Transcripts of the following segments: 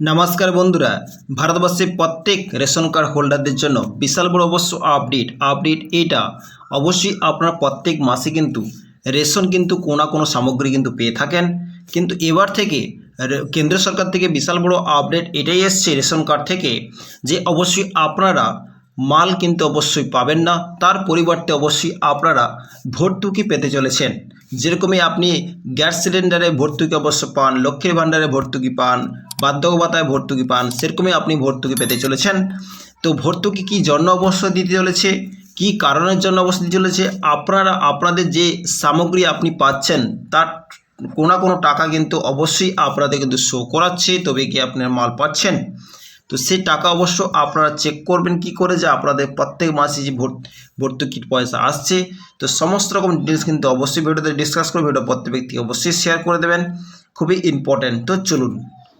নমস্কার বন্ধুরা ভারতবর্ষের প্রত্যেক রেশন কার্ড হোল্ডারদের জন্য বিশাল বড় অবশ্য আপডেট আপডেট এটা। অবশ্যই আপনারা প্রত্যেক মাসে কিন্তু রেশন কিন্তু কোনো কোনো সামগ্রী কিন্তু পেয়ে থাকেন। কিন্তু এবার থেকে কেন্দ্র সরকার থেকে বিশাল বড় আপডেট এটাই এসছে রেশন কার্ড থেকে যে অবশ্যই আপনারা মাল কিন্তু অবশ্যই পাবেন না, তার পরিবর্তে অবশ্যই আপনারা ভর্তুকি পেতে চলেছেন। যেরকমই আপনি গ্যাস সিলিন্ডারে ভর্তুকি অবশ্য পান, লক্ষ্মীর ভাণ্ডারে ভর্তুকি পান বার্ধক্য ভাতায় ভর্তুকি পান, সেরকমই আপনি ভর্তুকি পেতে চলেছেন। তো ভর্তুকি কি জন্য অবশ্য দিতে চলেছে? কি কারণের জন্য অবশ্য দিতে চলেছে? আপনারা, আপনাদের যে সামগ্রী আপনি পাচ্ছেন, তার কোনো কোনো টাকা কিন্তু অবশ্যই আপনাদের কিন্তু শো করাচ্ছে, তবে কি আপনার মাল পাচ্ছেন? তো সেই টাকা অবশ্য আপনারা চেক করবেন কি করে যে আপনাদের প্রত্যেক মাসে যে ভর্ত- ভর্তুকির পয়সা আসছে। তো সমস্ত রকম ডিটেলস কিন্তু অবশ্যই ভিডিওতে ডিসকাস করে ভিডিও প্রত্যেক ব্যক্তি অবশ্যই শেয়ার করে দেবেন। খুবই ইম্পর্ট্যান্ট তো চলুন।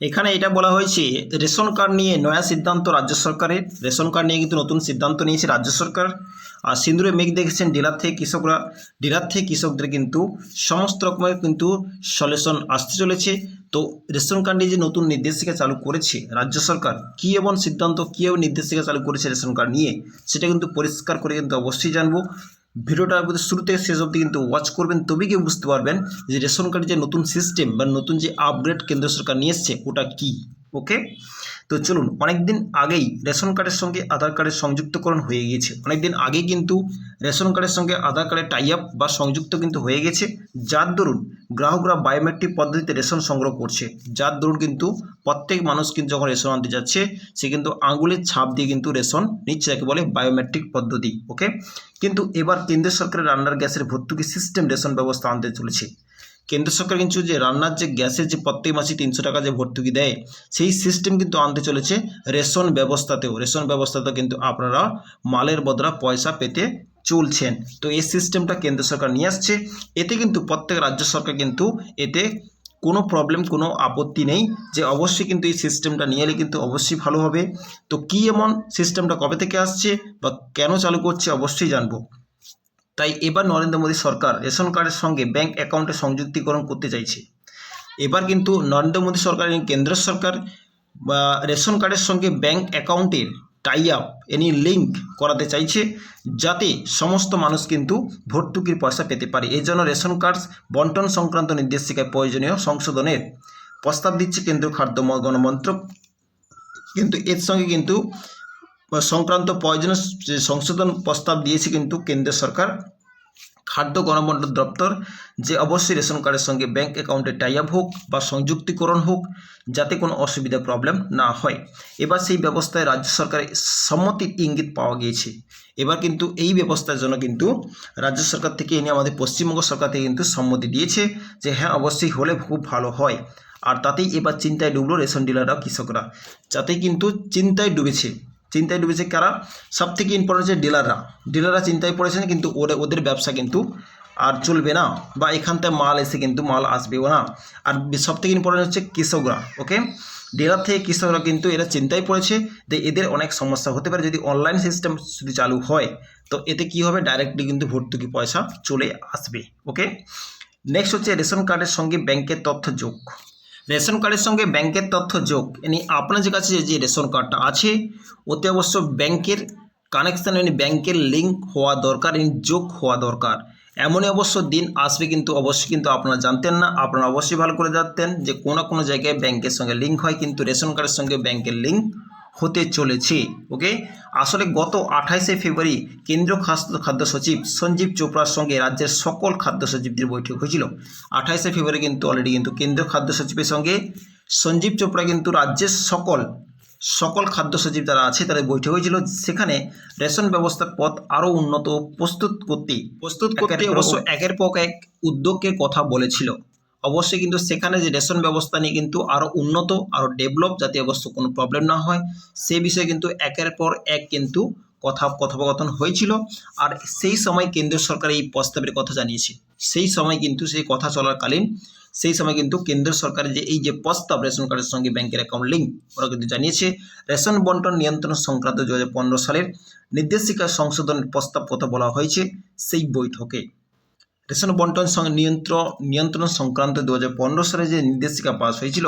এখানে এটা বলা হয়েছে, রেশন কার্ড নিয়ে নয়া সিদ্ধান্ত রাজ্য সরকারের। রেশন কার্ড নিয়ে কিন্তু নতুন সিদ্ধান্ত নিয়েছে রাজ্য সরকার। আর সিন্দুরে মেঘ দেখেছেন, ডিলার থেকে কৃষকরা, ডিলার থেকে কৃষকদের কিন্তু সমস্ত রকমের কিন্তু সলিউশন আসতে চলেছে। তো রেশন কার্ড নিয়ে যে নতুন নির্দেশিকা চালু করেছে রাজ্য সরকার, কী এবং সিদ্ধান্ত, কী এবং নির্দেশিকা চালু করেছে রেশন কার্ড নিয়ে, সেটা কিন্তু পরিষ্কার করে কিন্তু অবশ্যই জানব। ভিডিওটা আপনাদের শুরু থেকে শেষ অবধি কিন্তু ওয়াচ করবেন, তবেই গিয়ে বুঝতে পারবেন যে রেশন কার্ডের যে নতুন সিস্টেম বা নতুন যে আপগ্রেড কেন্দ্র সরকার নিয়ে এসছে, ওটা কী? ওকে তো চলুন অনেক দিন আগেই রেশন কার্ডের সঙ্গে আধার কার্ডের সংযুক্তকরণ হয়ে গিয়েছে। অনেক দিন আগেই কিন্তু রেশন কার্ডের সঙ্গে আধার কার্ডের টাই আপ বা সংযুক্ত কিন্তু হয়ে গেছে। যার দরুন গ্রাহকরা বায়োমেট্রিক পদ্ধতিতে রেশন সংগ্রহ করছে। যার দরুন কিন্তু প্রত্যেক মানুষ কিন্তু যখন রেশন আনতে যাচ্ছে, সে কিন্তু আঙুলের ছাপ দিয়ে কিন্তু রেশন নিচ্ছে যাকে বলে বায়োমেট্রিক পদ্ধতি ওকে কিন্তু এবার কেন্দ্র সরকারের রান্নার গ্যাসের ভর্তুকি সিস্টেম রেশন ব্যবস্থা আনতে চলেছে। কেন্দ্র সরকার কিন্তু যে রান্নার যে গ্যাসের যে প্রত্যেক মাসে তিনশো টাকা যে ভর্তুকি দেয়, সেই সিস্টেম কিন্তু আনতে চলেছে রেশন ব্যবস্থাতেও। রেশন ব্যবস্থাতেও কিন্তু আপনারা মালের বদলা পয়সা পেতে চলছেন। তো এই সিস্টেমটা কেন্দ্র সরকার নিয়ে আসছে। এতে কিন্তু প্রত্যেক রাজ্য সরকার কিন্তু এতে কোনো প্রবলেম কোনো আপত্তি নেই যে অবশ্যই কিন্তু এই সিস্টেমটা নিয়ে এলে কিন্তু অবশ্যই ভালো হবে। তো কী এমন সিস্টেমটা কবে থেকে আসছে বা কেন চালু করছে অবশ্যই জানব। তাই এবার নরেন্দ্র মোদী সরকার রেশন কার্ডের সঙ্গে ব্যাংক অ্যাকাউন্টে সংযুক্তিকরণ করতে চাইছে। এবার কিন্তু নরেন্দ্র মোদী সরকার এবং কেন্দ্র সরকার রেশন কার্ডের সঙ্গে ব্যাংক অ্যাকাউন্টের টাই আপ এনি লিঙ্ক করাতে চাইছে, যাতে সমস্ত মানুষ কিন্তু ভর্তুকির পয়সা পেতে পারে। এই জন্য রেশন কার্ড বন্টন সংক্রান্ত নির্দেশিকায় প্রয়োজনীয় সংশোধনের প্রস্তাব দিচ্ছে কেন্দ্রীয় খাদ্য গণমন্ত্রক। কিন্তু এর সঙ্গে কিন্তু সংক্রান্ত প্রয়োজনীয় সংশোধন প্রস্তাব দিয়েছে কিন্তু কেন্দ্র সরকার, খাদ্য গণবন্টন দপ্তর, যে অবশ্যই রেশন কার্ডের সঙ্গে ব্যাংক অ্যাকাউন্টে টাই আপ হোক বা সংযুক্তিকরণ হোক, যাতে কোনো অসুবিধা প্রবলেম না হয়। এবার সেই ব্যবস্থায় রাজ্য সরকারের সম্মতির ইঙ্গিত পাওয়া গিয়েছে। এবার কিন্তু এই ব্যবস্থার জন্য কিন্তু রাজ্য সরকার থেকে এনে আমাদের পশ্চিমবঙ্গ সরকার থেকে কিন্তু সম্মতি দিয়েছে যে হ্যাঁ অবশ্যই হলে খুব ভালো হয়। আর তাতেই এবার চিন্তায় ডুবলো রেশন ডিলাররা, কৃষকরা। যাতে কিন্তু চিন্তায় ডুবেছে। চিন্তায় ডুবেছে কারা? সব থেকে ইম্পর্টেন্ট হচ্ছে ডিলাররা। ডিলাররা চিন্তায় পড়েছেন, কিন্তু ওরা ওদের ব্যবসা কিন্তু আর চলবে না, বা এখান থেকে মাল এসে কিন্তু মাল আসবেও না। আর সব থেকে ইম্পর্টেন্ট হচ্ছে কৃষকরা ওকে ডিলার থেকে কৃষকরা কিন্তু এরা চিন্তায় পড়েছে যে এদের অনেক সমস্যা হতে পারে যদি অনলাইন সিস্টেম যদি চালু হয়। তো এতে কি হবে? ডাইরেক্টলি কিন্তু ভর্তুকি পয়সা চলে আসবে ওকে নেক্সট হচ্ছে রেশন কার্ডের সঙ্গে ব্যাংকের তথ্য যোগ। রেশন কার্ডের সঙ্গে ব্যাংকের তথ্য যোগ। এনি আপনার যে কাছে যে রেশন কার্ডটা আছে, ওতে অবশ্য ব্যাংকের কানেকশান মানে ব্যাংকের লিঙ্ক হওয়া দরকার এনি যোগ হওয়া দরকার। এমনই অবশ্য দিন আসবে কিন্তু অবশ্যই কিন্তু আপনারা জানতেন না, আপনারা অবশ্যই ভালো করে জানতেন যে কোনো কোনো জায়গায় ব্যাংকের সঙ্গে লিঙ্ক হয়, কিন্তু রেশন কার্ডের সঙ্গে ব্যাংকের লিঙ্ক হতে চলেছে ওকে আসলে গত আঠাইশে ফেব্রুয়ারি কেন্দ্রীয় খাদ্য খাদ্য সচিব সঞ্জীব চোপড়ার সঙ্গে রাজ্যের সকল খাদ্য সচিবদের বৈঠক হয়েছিল। আঠাইশে ফেব্রুয়ারি কিন্তু অলরেডি কিন্তু কেন্দ্রীয় খাদ্য সচিবের সঙ্গে সঞ্জীব চোপড়া কিন্তু রাজ্যের সকল সকল খাদ্য সচিব যারা আছে তাদের বৈঠক হয়েছিল। সেখানে রেশন ব্যবস্থার পথ আরও উন্নত প্রস্তুত করতে প্রস্তুত করতে অবশ্য একের পর এক উদ্যোগের কথা বলেছিল। অবশ্যই কিন্তু সেখানে যে রেশন ব্যবস্থা নিয়ে কিন্তু আরও উন্নত আরও ডেভেলপ যাতে অবশ্য কোনো প্রবলেম না হয়। সে বিষয়ে কিন্তু একের পর এক কিন্তু কথা, কথোপকথন হয়েছিল। আর সেই সময় কেন্দ্র সরকার এই প্রস্তাবের কথা জানিয়েছে। সেই সময় কিন্তু সেই কথা চলাকালীন, সেই সময় কিন্তু কেন্দ্র সরকারের যে এই যে প্রস্তাব রেশন কার্ডের সঙ্গে ব্যাংকের অ্যাকাউন্ট লিঙ্ক ওরা কিন্তু জানিয়েছে, রেশন বন্টন নিয়ন্ত্রণ সংক্রান্ত দু হাজার পনেরো সালের নির্দেশিকা সংশোধনের প্রস্তাব কথা বলা হয়েছে সেই বৈঠকে। রেশন বন্টন নিয়ন্ত্রণ নিয়ন্ত্রণ সংক্রান্ত দু হাজার পনেরো সালে যে নির্দেশিকা পাস হয়েছিল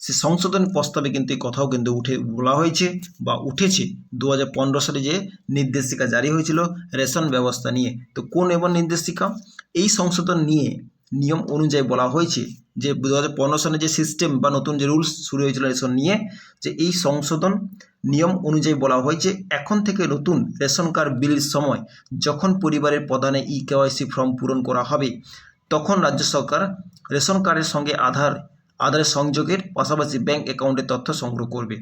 সে সংশোধন প্রস্তাবে কিন্তু এই কথাও কিন্তু উঠে বলা হয়েছে বা উঠেছে দু হাজার পনেরো সালে যে নির্দেশিকা জারি হয়েছিল রেশন ব্যবস্থা নিয়ে তো কোন এবং নির্দেশিকা এই সংশোধন নিয়ে নিয়ম অনুযায়ী বলা হয়েছে যে দু হাজার পনেরো সালে যে সিস্টেম বা নতুন যে রুলস শুরু হয়েছিল রেশন নিয়ে যে এই সংশোধন নিয়ম অনুযায়ী বলা হয়েছে এখন থেকে নতুন রেশন কার্ড বিলির সময় যখন পরিবারের প্রধানে ই কেওয়াইসি ফর্ম পূরণ করা হবে, তখন রাজ্য সরকার রেশন কার্ডের সঙ্গে আধার, আধারের সংযোগের পাশাপাশি ব্যাংক অ্যাকাউন্টের তথ্য সংগ্রহ করবে।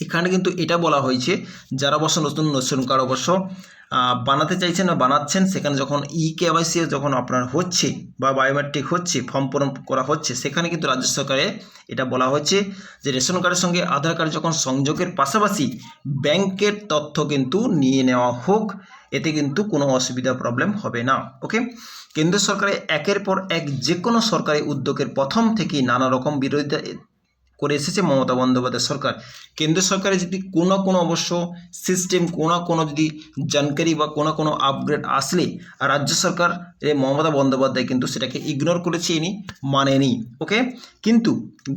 এখানে কিন্তু এটা বলা হয়েছে, যারা অবশ্য নতুন রেশন কার্ড অবশ্য বানাতে চাইছেন বা বানাচ্ছেন, সেখানে যখন ই কেওয়াইসি যখন আপনার হচ্ছে বা বায়োমেট্রিক হচ্ছে ফর্ম পূরণ করা হচ্ছে, সেখানে কিন্তু রাজ্য সরকারে এটা বলা হচ্ছে যে রেশন কার্ডের সঙ্গে আধার কার্ড যখন সংযোগের পাশাপাশি ব্যাংকের তথ্য কিন্তু নিয়ে নেওয়া হোক, এতে কিন্তু কোনো অসুবিধা প্রবলেম হবে না ওকে কেন্দ্র সরকারের একের পর এক যে কোনো সরকারি উদ্যোগের প্রথম থেকেই নানা রকম বিরোধিতা করে এসেছে মমতা বন্দ্যোপাধ্যায় সরকার। কেন্দ্র সরকারের যদি কোনো কোনো অবশ্য সিস্টেম কোনো কোনো যদি জানকারি বা কোনো কোনো আপগ্রেড আসলে রাজ্য সরকার মমতা বন্দ্যোপাধ্যায় কিন্তু সেটাকে ইগনোর করেছে, ইনি মানেনি ওকে কিন্তু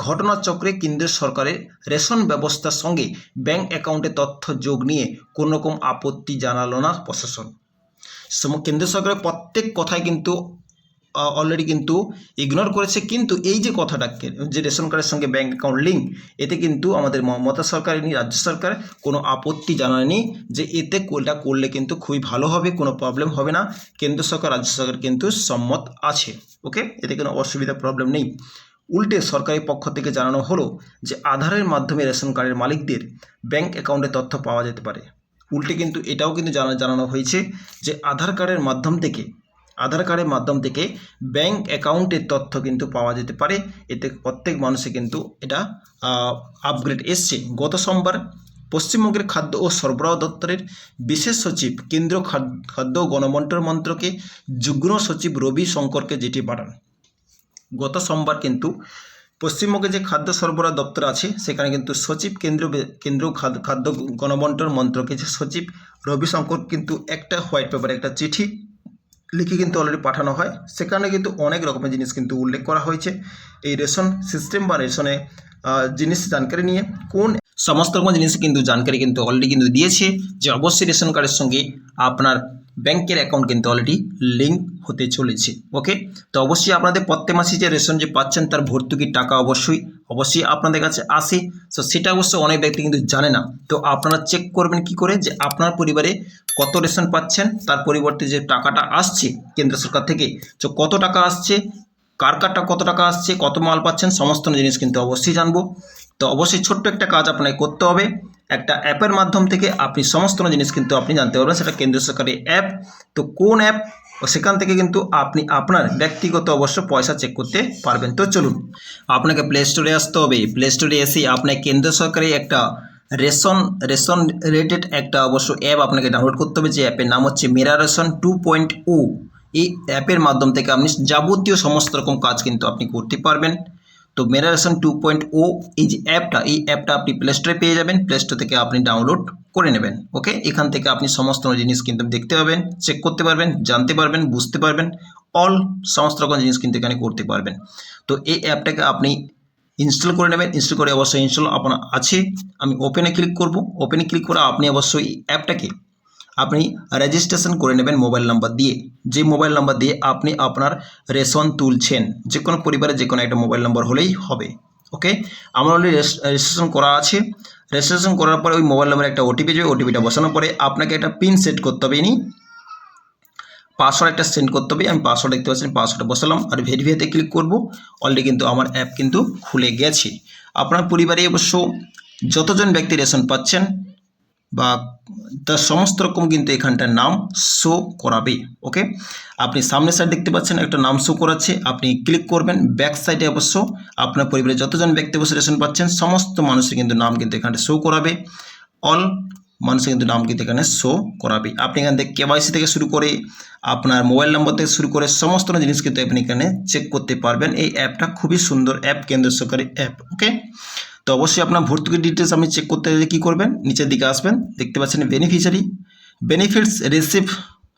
ঘটনাচক্রে কেন্দ্র সরকারের রেশন ব্যবস্থার সঙ্গে ব্যাংক অ্যাকাউন্টে তথ্য যোগ নিয়ে কোনো রকম আপত্তি জানালো না প্রশাসন। কেন্দ্র সরকারের প্রত্যেক কথায় কিন্তু অলরেডি কিন্তু ইগনোর করেছে, কিন্তু এই যে কথাটাকে যে রেশন কার্ডের সঙ্গে ব্যাঙ্ক অ্যাকাউন্ট লিঙ্ক এতে কিন্তু আমাদের মমতা সরকার নি রাজ্য সরকার কোনো আপত্তি জানায়নি যে এতে কোলটা করলে কিন্তু খুবই ভালো হবে, কোনো প্রবলেম হবে না। কেন্দ্র সরকার, রাজ্য সরকার কিন্তু সম্মত আছে ওকে এতে কোনো অসুবিধা প্রবলেম নেই। উল্টে সরকারি পক্ষ থেকে জানানো হলো যে আধারের মাধ্যমে রেশন কার্ডের মালিকদের ব্যাংক অ্যাকাউন্টে তথ্য পাওয়া যেতে পারে। উল্টে কিন্তু এটাও কিন্তু জানা, জানানো হয়েছে যে আধার কার্ডের মাধ্যম থেকে আধার কার্ডের মাধ্যম থেকে ব্যাংক অ্যাকাউন্টের তথ্য কিন্তু পাওয়া যেতে পারে। এতে প্রত্যেক মানুষে কিন্তু এটা আপগ্রেড এসছে। গত সোমবার পশ্চিমবঙ্গের খাদ্য ও সরবরাহ দপ্তরের বিশেষ সচিব, কেন্দ্রীয় খাদ- খাদ্য ও মন্ত্রকে যুগ্ম সচিব রবি শঙ্করকে চিঠি পাঠান। গত সোমবার কিন্তু পশ্চিমবঙ্গে যে খাদ্য সরবরাহ দপ্তর আছে, সেখানে কিন্তু সচিব কেন্দ্র কেন্দ্র খাদ্য খাদ্য গণবন্টন মন্ত্রকে যে সচিব রবিশঙ্কর কিন্তু একটা হোয়াইট পেপার একটা চিঠি লিখে কিন্তু অলরেডি পাঠানো হয়। সেখানে কিন্তু অনেক রকমের জিনিস কিন্তু উল্লেখ করা হয়েছে। এই রেশন সিস্টেম বা রেশনে জিনিস জানকারি নিয়ে কোন সমস্ত রকম জিনিস কিন্তু জানকারি কিন্তু অলরেডি কিন্তু দিয়েছে, যে অবশ্যই রেশন কার্ডের সঙ্গে আপনার ব্যাংকের অ্যাকাউন্ট কিন্তু অলরেডি লিঙ্ক হতে চলেছে। ওকে তো অবশ্যই আপনাদের প্রত্যেক মাসে যে রেশন যে পাচ্ছেন, তার ভর্তুকির টাকা অবশ্যই অবশ্যই আপনাদের কাছে আসে। তো সেটা অবশ্য অনেক ব্যক্তি কিন্তু জানে না। তো আপনারা চেক করবেন কি করে যে আপনার পরিবারে কত রেশন পাচ্ছেন, তার পরিবর্তে যে টাকাটা আসছে কেন্দ্র সরকার থেকে। তো কত টাকা আসছে, কার কারটা কত টাকা আসছে, কত মাল পাচ্ছেন, সমস্ত জিনিস কিন্তু অবশ্যই জানব। তো অবশ্যই ছোট্ট একটা কাজ আপনাকে করতে হবে। একটা অ্যাপের মাধ্যম থেকে আপনি সমস্ত জিনিস কিন্তু আপনি জানতে পারবেন, সেটা কেন্দ্র সরকারের অ্যাপ। তো কোন অ্যাপ? সেখান থেকে কিন্তু আপনি আপনার ব্যক্তিগত অবশ্য পয়সা চেক করতে পারবেন। তো চলুন, আপনাকে প্লে স্টোরে আসতে হবে। প্লে স্টোরে এসে আপনার কেন্দ্র সরকারি একটা রেশন রেশন রিলেটেড একটা অবশ্য অ্যাপ আপনাকে ডাউনলোড করতে হবে। যে অ্যাপের নাম হচ্ছে Mera ration two point O এই অ্যাপের মাধ্যম থেকে আপনি যাবতীয় সমস্ত রকম কাজ কিন্তু আপনি করতে পারবেন। তো Mera ration two point O এই যে অ্যাপটা এই অ্যাপটা আপনি প্লে স্টোরে পেয়ে যাবেন। প্লে স্টোর থেকে আপনি ডাউনলোড করে নেবেন ওকে এখান থেকে আপনি সমস্ত জিনিস কিন্তু দেখতে পাবেন চেক করতে পারবেন, জানতে পারবেন, বুঝতে পারবেন অল সমস্ত রকম জিনিস কিন্তু এখানে করতে পারবেন। তো এই অ্যাপটাকে আপনি ইনস্টল করে নেবেন ইনস্টল করে অবশ্যই ইনস্টল আপনার আছে, আমি ওপেনে ক্লিক করব। ওপেনে ক্লিক করে আপনি অবশ্যই অ্যাপটাকে আপনি রেজিস্ট্রেশন করে নেবেন মোবাইল নাম্বার দিয়ে। যে মোবাইল নাম্বার দিয়ে আপনি আপনার রেশন তুলছেন যে কোনো পরিবারে যে কোনো একটা মোবাইল নাম্বার হলেই হবে। ওকে আমার অলরেডি রেজিস্ট্রেশন করা আছে। রেজিস্ট্রেশন করার পরে ওই মোবাইল নাম্বারে একটা ওটিপি যাবে ওটিপিটা বসানোর পরে আপনাকে একটা পিন সেট করতে হবে ইনি। পাসওয়ার্ড একটা সেন্ড করতে হবে। আমি পাসওয়ার্ড দেখতে পাচ্ছি পাসওয়ার্ডটা বসালাম আর ভেরিফাইতে ক্লিক করব। অলরেডি কিন্তু আমার অ্যাপ কিন্তু খুলে গেছে। আপনার পরিবারে অবশ্য যতজন ব্যক্তি রেশন পাচ্ছেন বা তার সমস্ত রকম কিন্তু এখানটার নাম শো করাবে ওকে আপনি সামনের সাইড দেখতে পাচ্ছেন একটা নাম শো করাচ্ছে, আপনি ক্লিক করবেন ব্যাক সাইডে অবশ্য আপনার পরিবারে যতজন ব্যক্তি অবশ্য রেশন পাচ্ছেন, সমস্ত মানুষের কিন্তু নাম কিন্তু এখানটা শো করাবে অল মানুষের কিন্তু নাম কিন্তু এখানে শো করাবে। আপনি এখান থেকে কেওয়াইসি থেকে শুরু করে আপনার মোবাইল নম্বর থেকে শুরু করে সমস্ত জিনিস কিন্তু আপনি এখানে চেক করতে পারবেন। এই অ্যাপটা খুবই সুন্দর অ্যাপ কেন্দ্র সরকারি অ্যাপ ওকে তো অবশ্যই আপনার ভর্তুকির ডিটেলস আপনি চেক করতে গেলে কী করবেন? নিচের দিকে আসবেন, দেখতে পাচ্ছেন beneficiary benefits receive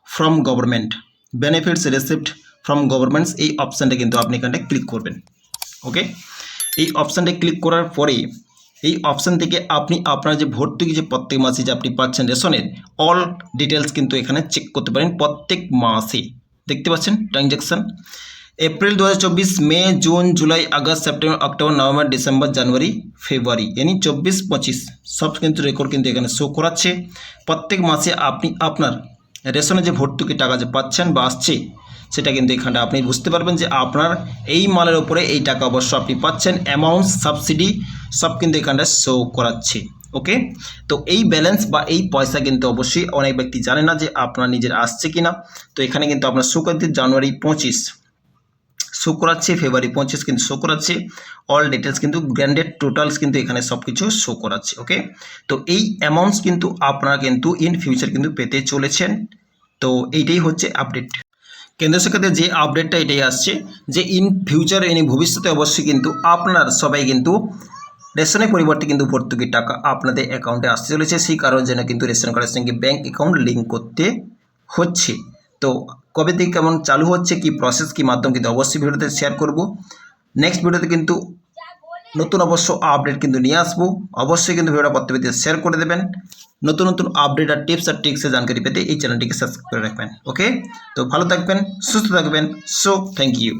from government benefits received from governments এই অপশানটা কিন্তু আপনি এখানে ক্লিক করবেন। ওকে এই অপশানটা ক্লিক করার পরে, এই অপশান থেকে আপনি আপনার যে ভর্তুকি যে প্রত্যেক মাসে যে আপনি পাচ্ছেন রেশনের অল ডিটেলস কিন্তু এখানে চেক করতে পারেন প্রত্যেক মাসে। দেখতে পাচ্ছেন ট্রানজ্যাকশান হাজার চব্বিশ, May, June, July, August, September, October, November, December, January, February यानी চব্বিশ পঁচিশ। সব কিন্তু রেকর্ড কিন্তু এখানে শো করাচ্ছে। প্রত্যেক মাসে আপনি আপনার রেশনে যে ভর্তুকি টাকা যে পাচ্ছেন বা আসছে, সেটা কিন্তু এখানটা আপনি বুঝতে পারবেন যে আপনার এই মালের উপরে এই টাকা অবশ্য আপনি পাচ্ছেন অ্যামাউন্ট সাবসিডি সব কিন্তু এখানটা শো করাচ্ছে ওকে তো এই ব্যালেন্স বা এই পয়সা কিন্তু অবশ্যই অনেক ব্যক্তি জানে না যে আপনার নিজের আসছে কিনা। তো এখানে কিন্তু আপনার শো জানুয়ারি পঁচিশ। শো করাচ্ছে ফেব্রুয়ারি পঁচিশ কিন্তু শো করাচ্ছে অল ডিটেলস কিন্তু গ্র্যান্ডেড টোটালস কিন্তু এখানে সব কিছু শো করাচ্ছে ওকে তো এই অ্যামাউন্টস কিন্তু আপনারা কিন্তু ইন ফিউচার কিন্তু পেতে চলেছেন, তো এইটাই হচ্ছে আপডেট কেন্দ্র সরকারের যে আপডেটটা এটাই আসছে, যে ইন ফিউচার ইন ভবিষ্যতে অবশ্যই কিন্তু আপনার সবাই কিন্তু রেশনের পরিবর্তে কিন্তু ভর্তুকির টাকা আপনাদের অ্যাকাউন্টে আসতে চলেছে, সেই কারণে যেন কিন্তু রেশন কার্ডের সঙ্গে ব্যাঙ্ক অ্যাকাউন্ট লিঙ্ক করতে হচ্ছে। তো কবে থেকে কেমন চালু হচ্ছে, কি প্রসেস কি মাধ্যম, কিন্তু অবশ্যই ভিডিওতে শেয়ার করব। নেক্সট ভিডিওতে কিন্তু নতুন অবশ্য আপডেট কিন্তু নিয়ে আসব। অবশ্যই কিন্তু ভিডিওটা প্রত্যেকে শেয়ার করে দেবেন। নতুন নতুন আপডেট আর টিপস আর ট্রিক্সের জানকারি পেতে এই চ্যানেলটিকে সাবস্ক্রাইব করে রাখবেন। ওকে তো ভালো থাকবেন, সুস্থ থাকবেন। So thank you